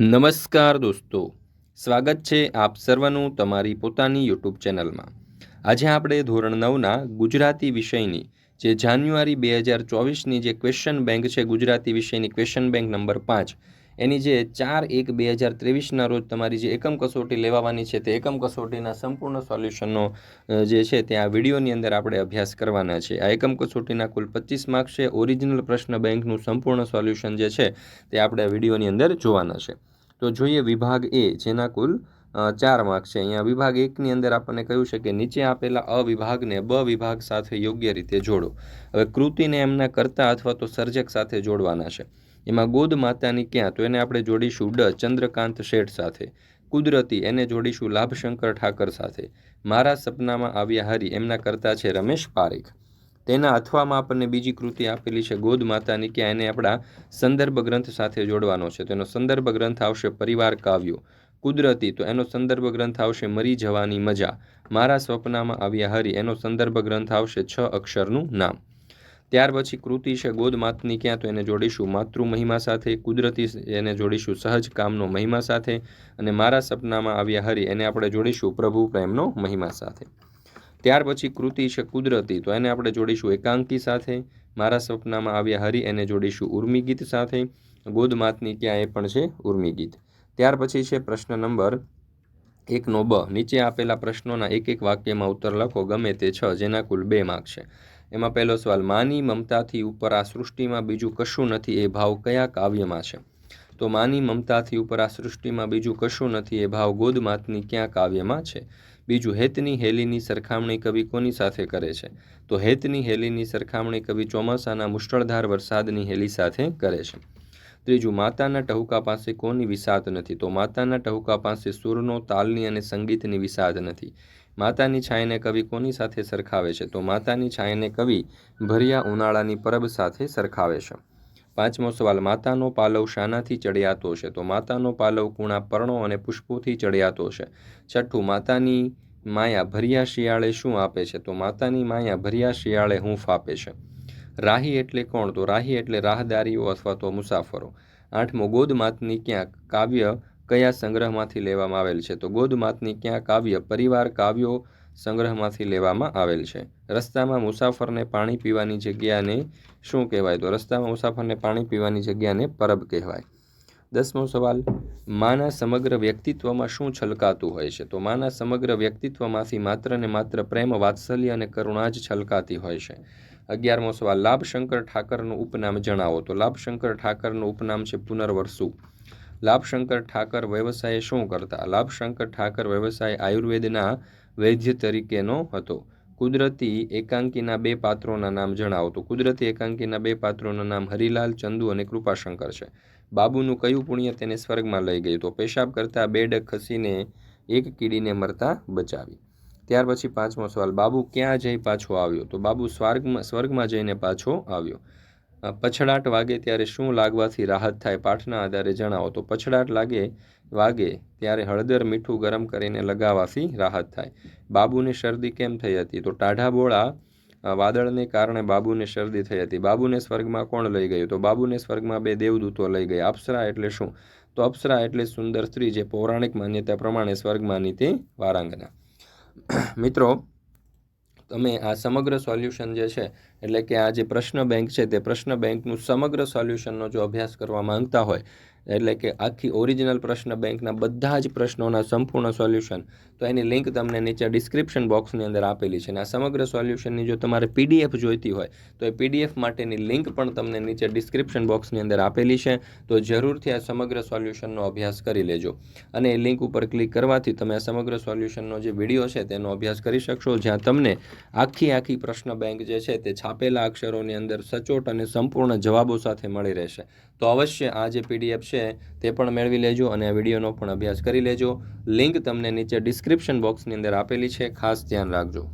નમસ્કાર દોસ્તો. સ્વાગત છે આપ સર્વનું તમારી પોતાની યુટ્યુબ ચેનલમાં. આજે આપણે ધોરણ નવના ગુજરાતી વિષયની, જે જાન્યુઆરી બે હજાર ચોવીસની જે ક્વેશ્ચન બેંક છે, ગુજરાતી વિષયની ક્વેશ્ચન બેંક નંબર પાંચ, એની જે ચાર એક બે હજાર ત્રેવીસના રોજ તમારી જે એકમ કસોટી લેવાવાની છે, તે એકમ કસોટીના સંપૂર્ણ સોલ્યુશનનો જે છે, તે આ વિડીયોની અંદર આપણે અભ્યાસ કરવાના છે. આ એકમ કસોટીના કુલ પચીસ માર્ક્સ છે. ઓરિજિનલ પ્રશ્ન બેંકનું સંપૂર્ણ સોલ્યુશન જે છે, તે આપણે આ વિડીયોની અંદર જોવાના છે. તો જોઈએ વિભાગ એ, જેના કુલ ચાર માર્ક છે. અહીંયા વિભાગ એકની અંદર આપણને કહ્યું છે કે નીચે આપેલા અ વિભાગને બ વિભાગ સાથે યોગ્ય રીતે જોડો. હવે કૃતિને એમના કરતા અથવા તો સર્જક સાથે જોડવાના છે. એમાં ગોદ માતાની ક્યાં? તો એને આપણે જોડીશું ડ, ચંદ્રકાંત શેઠ સાથે. કુદરતી, એને જોડીશું લાભશંકર ઠાકર સાથે. મારા સપનામાં આવ્યા હરી, એમના કરતા છે રમેશ પારેખ. તેના અથવામાં આપણને બીજી કૃતિ આપેલી છે, ગોદ માતાની ક્યાં એને આપણા સંદર્ભ ગ્રંથ સાથે જોડવાનો છે. તેનો સંદર્ભ ગ્રંથ આવશે પરિવાર કાવ્યો. કુદરતી, તો એનો સંદર્ભ ગ્રંથ આવશે મરી જવાની મજા. મારા સ્વપ્નમાં આવ્યા હરી, એનો સંદર્ભ ગ્રંથ આવશે છ અક્ષરનું નામ. ત્યાર પછી કૃતિ છે ગોદ માતની, ક્યાં તો એને જોડીશું માતૃ મહિમા સાથે, કુદરતી એને જોડીશું સહજ કામનો મહિમા સાથે, અને મારા સપનામાં આવ્યા હરી, એને આપણે જોડીશું પ્રભુ પ્રેમનો મહિમા સાથે. ત્યાર પછી કૃતિ છે કુદરતી. તો એને આપણે જોડીશું એકાંકી સાથે. મારા સપનામાં આવ્યા હરી, એને જોડીશું ઉર્મી ગીત સાથે. ગોદ માતની ક્યાં એ પણ છે ઉર્મી ગીત. ત્યાર પછી છે પ્રશ્ન નંબર એકનો બ. નીચે આપેલા પ્રશ્નોના એક એક વાક્યમાં ઉત્તર લખો, ગમે તે છ, જેના કુલ બે માર્ક છે. એમાં પહેલો સવાલ, માની મમતાથી ઉપર આ સૃષ્ટિમાં બીજું કશું નથી એ ભાવ કયા કાવ્યમાં છે? તો માની મમતાથી ઉપર આ સૃષ્ટિમાં બીજું કશું નથી એ ભાવ ગોદમાતની ક્યાં કાવ્યમાં છે? બીજું હેતની હેલીની સરખામણી કવિ કોની સાથે કરે છે? તો હેતની હેલીની સરખામણી કવિ ચોમાસાના મુશળધાર વરસાદની હેલી સાથે કરે છે. ત્રીજું, માતાના ટહુકા પાસે કોની વિસાત નથી? તો માતાના ટહુકા પાસે સુરનો, તાલની અને સંગીતની વિસાત નથી. માતાની છાયાને કવિ કોની સાથે સરખાવે છે? તો માતાની છાયાને કવિ ભર્યા ઉનાળાની પરબ સાથે સરખાવે છે. પાંચમો સવાલ, માતાનો પાલવ શાનાથી ચડિયાતો છે? તો માતાનો પાલવ કુણા પર્ણો અને પુષ્પોથી ચડિયાતો છે. છઠ્ઠું, માતાની માયા ભર્યા શિયાળે શું આપે છે? તો માતાની માયા ભર્યા શિયાળે હૂંફ આપે છે. રાહી એટલે કોણ? તો રાહી એટલે રાહદારીઓ અથવા તો મુસાફરો. આઠમો ગોદમાતની ક્યાં કાવ્ય કયા સંગ્રહમાંથી લેવામાં આવેલ છે? તો ગોદમાતની ક્યાં કાવ્ય, પરિવાર કાવ્યો સંગ્રહમાંથી લેવામાં આવેલ છે. રસ્તામાં મુસાફરને પાણી પીવાની જગ્યાને શું કહેવાય? તો રસ્તામાં મુસાફરને પાણી પીવાની જગ્યાને પરબ કહેવાય. દસમો સવાલ, માના સમગ્ર વ્યક્તિત્વમાં શું છલકાતું હોય છે? તો માના સમગ્ર વ્યક્તિત્વમાંથી માત્ર ને માત્ર પ્રેમ, વાત્સલ્ય અને કરુણા જ છલકાતી હોય છે. અગિયારમો સવાલ, લાભશંકર ઠાકરનું ઉપનામ જણાવો. તો લાભશંકર ઠાકરનું ઉપનામ છે પુનર્વસુ લાભશંકર ઠાકર વ્યવસાય શું કરતા? લાભશંકર ઠાકર વ્યવસાય આયુર્વેદના વૈદ્ય તરીકેનો હતો. કુદરતી એકાંકીના બે પાત્રોના નામ જણાવો તો કુદરતી એકાંકીના બે પાત્રોના નામ હરિલાલ, ચંદુ અને કૃપાશંકર છે. બાબુનું કયું પુણ્ય તેને સ્વર્ગમાં લઈ ગયું તો પેશાબ કરતાં બે ડગ ખસીને એક કીડીને મરતા બચાવી. ત્યાર પછી પાંચમો સવાલ, બાબુ ક્યાં જઈ પાછો આવ્યો તો બાબુ સ્વર્ગમાં સ્વર્ગમાં જઈને પાછો આવ્યો. પછડાટ વાગે ત્યારે શું લાગવાથી રાહત થાય પાઠના આધારે જણાવો તો પછડાટ લાગે વાગે ત્યારે હળદર મીઠું ગરમ કરીને લગાવવાથી રાહત થાય. બાબુને શરદી કેમ થઈ હતી? તો ટાઢા બોળા વાદળને કારણે બાબુને શરદી થઈ હતી. બાબુને સ્વર્ગમાં કોણ લઈ ગયું? તો બાબુને સ્વર્ગમાં બે દેવદૂતો લઈ ગયા. અપ્સરા એટલે શું? તો અપ્સરા એટલે સુંદર સ્ત્રી જે પૌરાણિક માન્યતા પ્રમાણે સ્વર્ગમાંની તે વારાંગના. મિત્રો, તમે આ સમગ્ર સોલ્યુશન જે છે, એટલે કે આ જે પ્રશ્ન બેંક છે તે પ્રશ્ન બેંકનું સમગ્ર સોલ્યુશનનો જો અભ્યાસ કરવા માંગતા હોય એટલે કે આખી ઓરિજિનલ પ્રશ્ન બેંકના બધા જ પ્રશ્નોના સંપૂર્ણ સોલ્યુશન તો એની લિંક તમને નીચે ડિસ્ક્રિપ્શન બોક્સની અંદર આપેલી છે. અને આ સમગ્ર સોલ્યુશનની જો તમારે પીડીએફ જોઈતી હોય, તો એ પીડીએફ માટેની લિંક પણ તમને નીચે ડિસ્ક્રિપ્શન બોક્સની અંદર આપેલી છે. તો જરૂરથી આ સમગ્ર સોલ્યુશનનો અભ્યાસ કરી લેજો. અને એ લિંક ઉપર ક્લિક કરવાથી તમે આ સમગ્ર સોલ્યુશનનો જે વીડિયો છે, તેનો અભ્યાસ કરી શકશો, જ્યાં તમને આખી આખી પ્રશ્ન બેંક જે છે, તે છાપેલા અક્ષરોની અંદર સચોટ અને સંપૂર્ણ જવાબો સાથે મળી રહેશે. તો અવશ્ય આ જે પીડીએફ છે તે પણ મેળવી લેજો અને આ વિડીયોનો પણ અભ્યાસ કરી લેજો. લિંક તમને નીચે ડિસ્ક્રિપ્શન બોક્સની અંદર આપેલી છે, ખાસ ધ્યાન રાખજો.